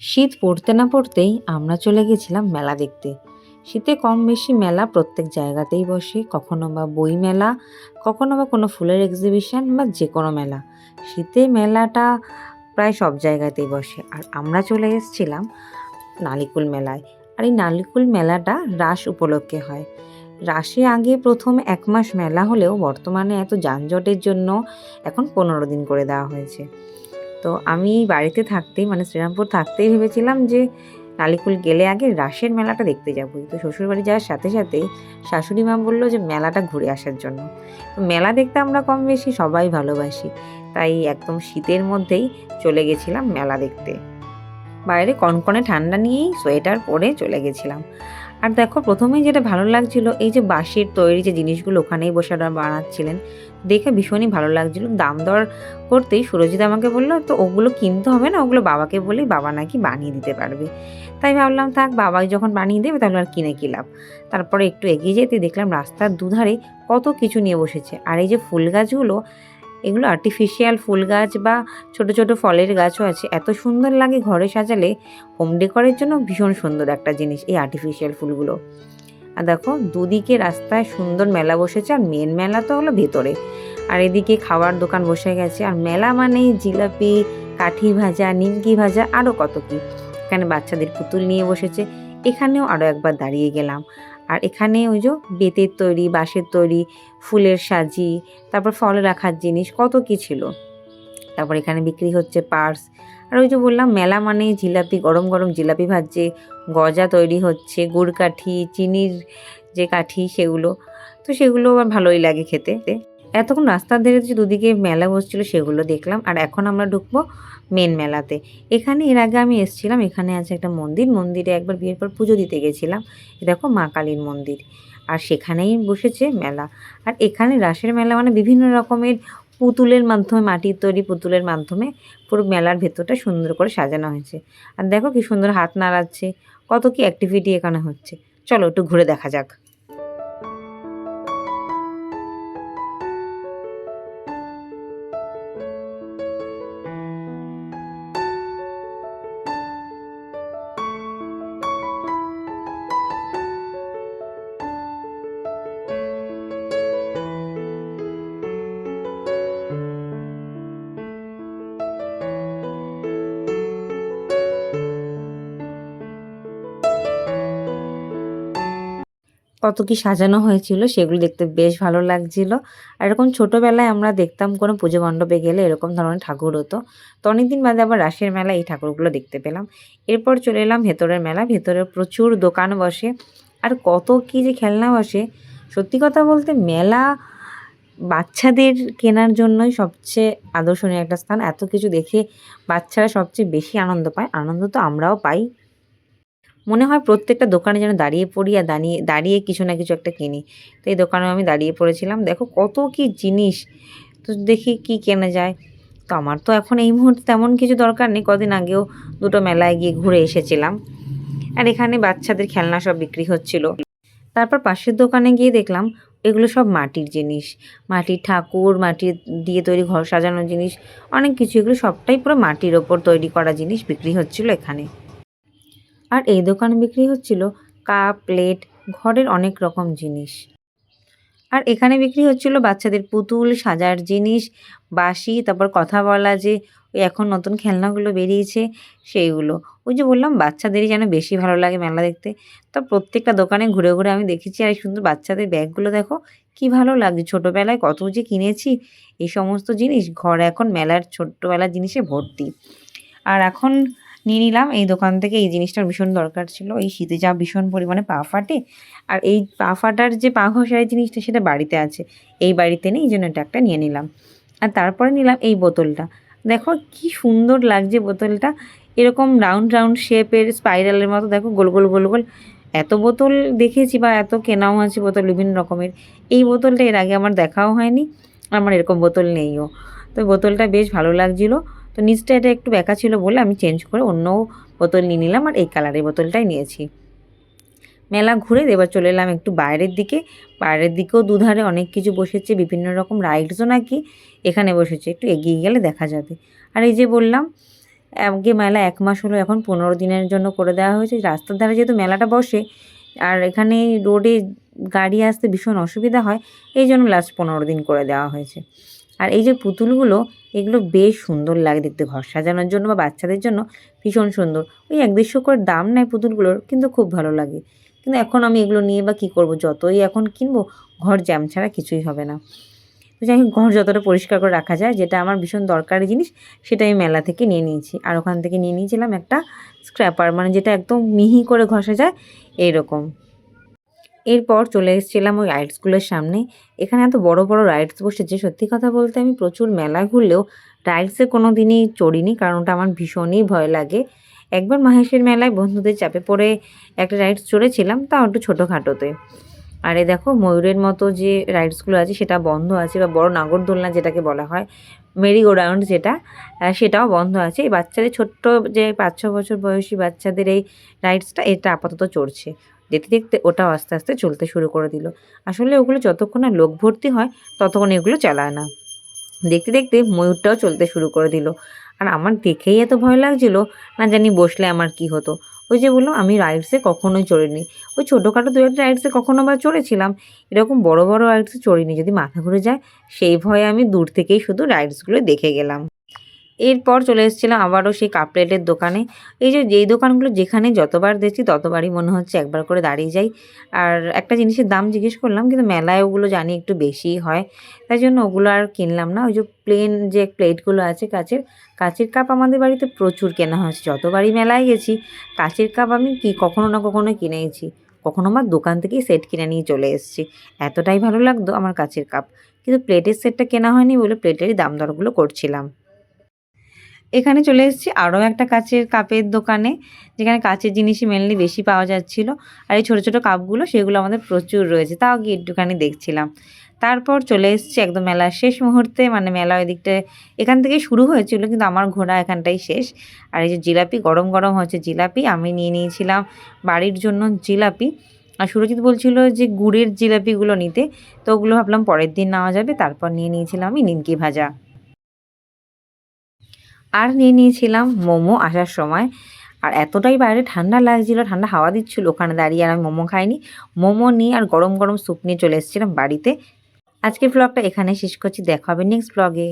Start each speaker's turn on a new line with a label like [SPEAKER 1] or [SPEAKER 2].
[SPEAKER 1] শীত পড়তে না পড়তেই আমরা চলে গেছিলাম মেলা দেখতে। শীতে কম বেশি মেলা প্রত্যেক জায়গাতেই বসে, কখনো বা বই মেলা, কখনো বা কোনো ফুলের এক্সিবিশন বা যে কোনো মেলা। শীতে মেলাটা প্রায় সব জায়গাতেই বসে। আর আমরা চলে এসেছিলাম নালিকুল মেলায়। আর এই নালিকুল মেলাটা রাস উপলক্ষে হয়। রাসে আগে প্রথম এক মাস মেলা হলেও বর্তমানে এত যানজটের জন্য এখন পনেরো দিন করে দেওয়া হয়েছে। তো আমি বাড়িতে থাকতেই মানে শ্রীরামপুর থাকতেই ভেবেছিলাম যে নালিকুল গেলে আগে রাসের মেলাটা দেখতে যাব তো শ্বশুরবাড়ি যাওয়ার সাথে সাথেই শাশুড়ি মা বলল যে মেলাটা ঘুরে আসার জন্য। তো মেলা দেখতে আমরা কম বেশি সবাই ভালোবাসি। তাই একদম শীতের মধ্যেই চলে গেছিলাম মেলা দেখতে। বাইরে কনকনে ঠান্ডা নিয়েই সোয়েটার পরে চলে গেছিলাম। আর দেখো, প্রথমেই যেটা ভালো লাগছিল, এই যে বাঁশের তৈরি যে জিনিসগুলো ওখানেই বসে ওরা বানাচ্ছিলেন, দেখে ভীষণই ভালো লাগছিল। দাম দর করতেই সুরজিৎ আমাকে বলল, তো ওগুলো কিনতে হবে না? ওগুলো বাবাকে বলেই বাবা নাকি বানিয়ে দিতে পারবে। তাই ভাবলাম, থাক বাবা যখন বানিয়ে দেবে তাহলে আর কিনে কি লাভ? তারপরে একটু এগিয়ে যেতে দেখলাম রাস্তার দুধারে কত কিছু নিয়ে বসেছে। আর এই যে ফুল গাছগুলো এগুলো আর্টিফিশিয়াল ফুল গাছ বা ছোট ছোট ফলের গাছও আছে। এত সুন্দর লাগে ঘরে সাজালে। হোম ডেকরের জন্য ভীষণ সুন্দর একটা জিনিস এই আর্টিফিশিয়াল ফুলগুলো। আর দেখো, দুদিকে রাস্তায় সুন্দর মেলা বসেছে আর মেন মেলা তো হলো ভেতরে। আর এদিকে খাওয়ার দোকান বসে গেছে। আর মেলা মানেই জিলাপি, কাঠি ভাজা, নিমকি ভাজা আরও কত কি। এখানে বাচ্চাদের পুতুল নিয়ে বসেছে। এখানেও আরও একবার দাঁড়িয়ে গেলাম। আর এখানে ওই যে বেতের তৈরি, বাঁশের তৈরি, ফুলের সাজি, তারপর ফল রাখার জিনিস, কত কি ছিল। তারপর এখানে বিক্রি হচ্ছে পার্স। আর ওই যে বললাম, মেলা মানে জিলাপি, গরম গরম জিলাপি ভাজছে, গজা তৈরি হচ্ছে, গুড় কাঠি, চিনির যে কাঠি সেগুলো, তো সেগুলো আমার ভালোই লাগে খেতে। এতক্ষণ রাস্তার ধারে যে দুদিকে মেলা বসছিল সেগুলো দেখলাম, আর এখন আমরা ঢুকবো মেন মেলাতে। এখানে এর আগে আমি এসেছিলাম, এখানে আছে একটা মন্দির, মন্দিরে একবার বিয়ের পর পুজো দিতে গেছিলাম। দেখো মা কালীর মন্দির, আর সেখানেই বসেছে মেলা। আর এখানে রাসের মেলা মানে বিভিন্ন রকমের পুতুলের মাধ্যমে, মাটির তৈরি পুতুলের মাধ্যমে পুরো মেলার ভেতরটা সুন্দর করে সাজানো হয়েছে। আর দেখো কি সুন্দর হাত নাড়াচ্ছে, কত কি অ্যাক্টিভিটি এখানে হচ্ছে। চলো একটু ঘুরে দেখা যাক। কত কি সাজানো হয়েছিল সেগুলো দেখতে বেশ ভালো লাগছিল। আর এরকম ছোটোবেলায় আমরা দেখতাম কোনো পুজো মণ্ডপে গেলে এরকম ধরনের ঠাকুর হতো। তো অনেকদিন বাদে আবার রাসের মেলা এই ঠাকুরগুলো দেখতে পেলাম। এরপর চলে এলাম ভেতরের মেলা। ভেতরে প্রচুর দোকান বসে। আর কত কি যে খেলনা বসে। সত্যি কথা বলতে মেলা বাচ্চাদের কেনার জন্যই সবচেয়ে আদর্শনীয় একটা স্থান। এত কিছু দেখে বাচ্চারা সবচেয়ে বেশি আনন্দ পায়। আনন্দ তো আমরাও পাই। মনে হয় প্রত্যেকটা দোকানে যেন দাঁড়িয়ে পড়ি আর দাঁড়িয়ে দাঁড়িয়ে কিছু না কিছু একটা কিনি। তো এই দোকানেও আমি দাঁড়িয়ে পড়েছিলাম। দেখো কত কি জিনিস। তো দেখি কি কেনা যায়। তো আমার তো এখন এই মুহূর্তে তেমন কিছু দরকার নেই। কদিন আগেও দুটো মেলায় গিয়ে ঘুরে এসেছিলাম। আর এখানে বাচ্চাদের খেলনা সব বিক্রি হচ্ছিল। তারপর পাশের দোকানে গিয়ে দেখলাম এগুলো সব মাটির জিনিস। মাটির ঠাকুর, মাটির দিয়ে তৈরি ঘর সাজানোর জিনিস, অনেক কিছু। এগুলো সবটাই পুরো মাটির ওপর তৈরি করা জিনিস বিক্রি হচ্ছিল এখানে। আর এই দোকানে বিক্রি হচ্ছিল কাপ, প্লেট, ঘরের অনেক রকম জিনিস। আর এখানে বিক্রি হচ্ছিল বাচ্চাদের পুতুল, সাজার জিনিস বাসি তারপর কথা বলা যে এখন নতুন খেলনাগুলো বেরিয়েছে সেইগুলো। ওই যে বললাম, বাচ্চাদেরই যেন বেশি ভালো লাগে মেলা দেখতে। তো প্রত্যেকটা দোকানে ঘুরে ঘুরে আমি দেখেছি আর সুন্দর বাচ্চাদের ব্যাগগুলো দেখো, কি ভালো লাগছে। ছোটোবেলায় কত যে কিনেছি, এই সমস্ত জিনিস। ঘর এখন মেলার ছোট্টবেলার জিনিসে ভর্তি। আর এখন নিয়ে নিলাম। এই দোকান থেকে এই জিনিসটার ভীষণ দরকার ছিল। এই শীতে যা ভীষণ পরিমাণে পা ফাটে আর এই পা ফাটার যে পা ঘষার জিনিসটা সেটা বাড়িতে আছে। এই বাড়িতে নেই, এই জন্য এটা একটা নিয়ে নিলাম। আর তারপরে নিলাম এই বোতলটা। দেখো কি সুন্দর লাগছে বোতলটা। এরকম রাউন্ড রাউন্ড শেপের, স্পাইরালের মতো দেখো, গোল গোল গোল গোল। এত বোতল দেখেছি বা এত কেনাও আছে বোতল বিভিন্ন রকমের। এই বোতলটা এর আগে আমার দেখাও হয়নি। আমার এরকম বোতল নেইও। তো বোতলটা বেশ ভালো লাগছিল। তো নিচটা এটা একটু বেঁকা ছিল বলে আমি চেঞ্জ করে অন্য বোতল নিয়ে নিলাম আর এই কালারের বোতলটাই নিয়েছি। মেলা ঘুরে এবার চলে এলাম একটু বাইরের দিকে। বাইরের দিকেও দুধারে অনেক কিছু বসেছে, বিভিন্ন রকম রাইডসও নাকি এখানে বসেছে। একটু এগিয়ে গেলে দেখা যাবে। আর এই যে বললাম, আগে মেলা এক মাস হলো, এখন পনেরো দিনের জন্য করে দেওয়া হয়েছে। রাস্তার ধারে যেহেতু মেলাটা বসে, আর এখানে রোডে গাড়ি আসতে ভীষণ অসুবিধা হয়, এই জন্য লাস্ট পনেরো দিন করে দেওয়া হয়েছে। আর এই যে পুতুলগুলো, এগুলো বেশ সুন্দর লাগে দেখতে। ঘর সাজানোর জন্য বা বাচ্চাদের জন্য ভীষণ সুন্দর। ওই এক দেড়শো করে দাম নেয় পুতুলগুলোর, কিন্তু খুব ভালো লাগে। কিন্তু এখন আমি এগুলো নিয়ে বা কী করব? যতই এখন কিনবো, ঘর জ্যাম ছাড়া কিছুই হবে না। যাই হোক, ঘর যতটা পরিষ্কার করে রাখা যায়, যেটা আমার ভীষণ দরকারি জিনিস সেটা আমি মেলা থেকে নিয়ে নিয়েছি। আর ওখান থেকে নিয়ে নিয়েছিলাম একটা স্ক্র্যাপার মানে যেটা একদম মিহি করে ঘষা যায়, এইরকম। এরপর চলে এসেছিলাম ওই রাইডসগুলোর সামনে। এখানে এত বড় বড় রাইডস বসেছে সত্যি কথা বলতে আমি প্রচুর মেলা ঘুরলেও রাইডসে কোনো দিনই চড়িনি, কারণ ওটা আমার ভীষণই ভয় লাগে। একবার মাহেশের মেলায় বন্ধুদের চাপে পড়ে একটা রাইডস চড়েছিলাম তাও একটু ছোটোখাটোতে। আর দেখো, ময়ূরের মতো যে রাইডসগুলো আছে, সেটা বন্ধ আছে, বা বড় নাগরদোলনা যেটাকে বলা হয় মেরি গোডাউন্ড যেটা সেটাও বন্ধ আছে। এই বাচ্চাদের ছোট্ট যে পাঁচ ছ বছর বয়সী বাচ্চাদের এই রাইডসটা এটা আপাতত চড়ছে। দেখতে দেখতে ওটাও আস্তে আস্তে চলতে শুরু করে দিল। আসলে ওগুলো যতক্ষণ না লোক ভর্তি হয়, ততক্ষণ এগুলো চালায় না। দেখতে দেখতে ময়ূরটাও চলতে শুরু করে দিল। আর আমার দেখেই এত ভয় লাগছিল, না জানি বসলে আমার কি হতো। ওই যে বললাম, আমি রাইডসে কখনোই চড়িনি। ওই ছোটোখাটো দু একটা রাইডসে কখনো বা চড়েছিলাম। এরকম বড় বড় রাইডসে চড়িনি। যদি মাথা ঘুরে যায়, সেই ভয়ে আমি দূর থেকেই শুধু রাইডসগুলো দেখে গেলাম। এরপর চলে এসেছিলাম আবারও সেই কাপ প্লেটের দোকানে। এই যে, যেই দোকানগুলো যেখানে যতবার দেখছি ততবারই মনে হচ্ছে একবার করে দাঁড়িয়ে যাই। আর একটা জিনিসের দাম জিজ্ঞেস করলাম, কিন্তু মেলায় ওগুলো জানি একটু বেশিই হয়। তাই জন্য ওগুলো আর কিনলাম না। ওই যে প্লেন যে প্লেটগুলো আছে কাচের কাচের কাপ আমাদের বাড়িতে প্রচুর কেনা হয়েছে। যতবারই মেলায় গেছি, কাচের কাপ আমি কি কখনো না কখনো কিনেইছি কখনো আমার দোকান থেকেই সেট কিনে নিয়ে চলে এসেছি। এতটাই ভালো লাগতো আমার কাচের কাপ কিন্তু প্লেটের সেটটা কেনা হয়নি বলে প্লেটেরই দাম দরগুলো করছিলাম। এখানে চলে এসেছি আরও একটা কাচের কাপের দোকানে, যেখানে কাচের জিনিসই মেনলি বেশি পাওয়া যাচ্ছিল। আর এই ছোটো ছোটো কাপগুলো, সেগুলো আমাদের প্রচুর রয়েছে। তাও গিয়ে একটুখানি দেখছিলাম। তারপর চলে এসেছি একদম মেলার শেষ মুহূর্তে মানে মেলা ওই দিকটায় এখান থেকেই শুরু হয়েছিল, কিন্তু আমার ঘোরা এখানটাই শেষ। আর এই যে জিলাপি, গরম গরম হচ্ছে জিলাপি, আমি নিয়ে নিয়েছিলাম বাড়ির জন্য জিলাপি। আর সুরজিৎ বলছিল যে গুড়ের জিলাপিগুলো নিতে, তো ওগুলো ভাবলাম পরের দিন নেওয়া যাবে, তারপর নিয়ে নিয়েছিলাম আমি নিমকি ভাজা। আর নিয়ে নিয়েছিলাম মোমো আসার সময়। আর এতটাই বাইরে ঠান্ডা লাগছিল, ঠান্ডা হাওয়া দিচ্ছিল, ওখানে দাঁড়িয়ে আর আমি মোমো খাইনি। মোমো নিয়ে আর গরম গরম স্যুপ নিয়ে চলে এসেছিলাম বাড়িতে। আজকের ব্লগটা এখানে শেষ করছি, দেখা হবে নেক্সট ব্লগে